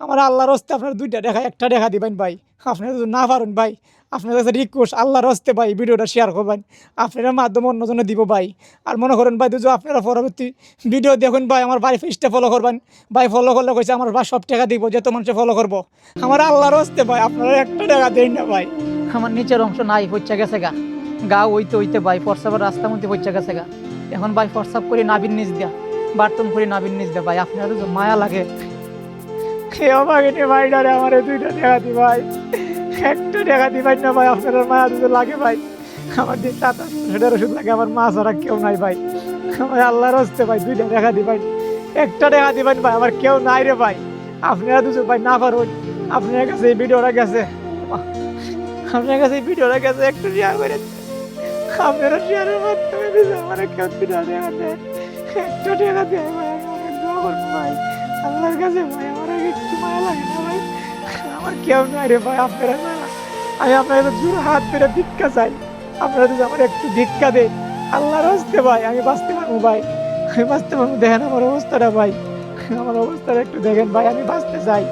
আমার আল্লাহর হস্তে আপনার দুইটা দেখা, একটা দেখা দিবেন ভাই। আপনারা যদি না পারেন ভাই, আপনার কাছে রিকোয়েস্ট আল্লাহর হস্তে ভাই ভিডিওটা শেয়ার করবেন। আপনারা মাধ্যমে অন্যজনে দিব ভাই। আর মনে করেন ভাই, যদি আপনারা পরবর্তী ভিডিও দেখুন ভাই, আমার বাড়ি ফেসটা ফলো করবেন। ভাই ফলো করলে কইছে, আমার ভাই সব টাকা দিব, যত মানুষে ফলো করব। আমার আল্লাহর হস্তে ভাই, আপনারা একটা টাকা দেন না ভাই। আমার নিচের অংশ নাই পচা গেছে গা। গা ওইতে ওইতে ভাই ফরসাবের রাস্তার মধ্যে পচা গেছে গা। এখন ভাই ফরসাব করে নাবির নিচ দিয়া। বার্তন করে নাবির নিচ দিয়া। ভাই আপনার মায়া লাগে কেউ মাগেনি ভাই আমার দুইটা দি ভাই। একটা টাকা দিবেন না ভাই আপনার মায়া দুটো লাগে ভাই। আমার দিন টাটা সেটার লাগে, আমার মা ছাড়া কেউ নাই ভাই। আমার আল্লাহর ভাই, দুইটা টাকা দিবেন একটা টাকা দিবেন ভাই আমার কেউ নাই রে ভাই। আপনারা দুজন ভাই, না পারুন। আপনার কাছে এই ভিডিওটা গেছে। আপনার কাছে এই ভিডিওটা গেছে, একটু শেয়ার করে। আপনারা শেয়ারের মাধ্যমে আমার কেউ দুইটা টাকা দেন। একটা টাকা দেয় ভাই অনেক দোয়া ভাই। আল্লাহর কাছে ভাই আমার একটু মায়া লাগে না ভাই। আমার কেউ নাই রে ভাই, আপনারা ছাড়া আমি আপনার কাছে জোর হাত ধরে ভিক্ষা চাই। আপনারা যদি আমার একটু ভিক্ষা দেন, আল্লাহর হস্তে ভাই, আমি বাঁচতে পারব ভাই। আমি বাঁচতে পারব। দেখেন আমার অবস্থাটা ভাই। আমার অবস্থাটা একটু দেখেন ভাই, আমি বাঁচতে চাই।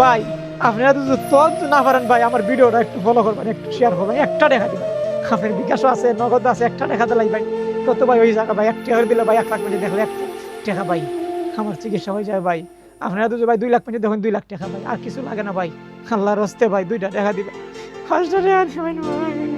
ভাই, আপনারা যদি তত না পারেন ভাই, আমার ভিডিওটা একটু ফলো করবেন, একটু শেয়ার করবেন, একটা দেখা দিবেন। আপনার বিকাশও আছে, নগদ আছে, একটা দেখা দিলাই ভাই। কত ভাই ওই জায়গা ভাই, এক টাকা দিলে ভাই এক লাখ মিনিট দেখলে এক টাকা ভাই। আমার চিকিৎসা হয়ে যায় ভাই। আপনারা দুজন ভাই দুই লাখ মিনিট দেখুন, দুই লাখ টাকা ভাই। আর কিছু লাগে না ভাই। আল্লাহর হস্তে ভাই দুইটা টাকা দিবে। ভাই।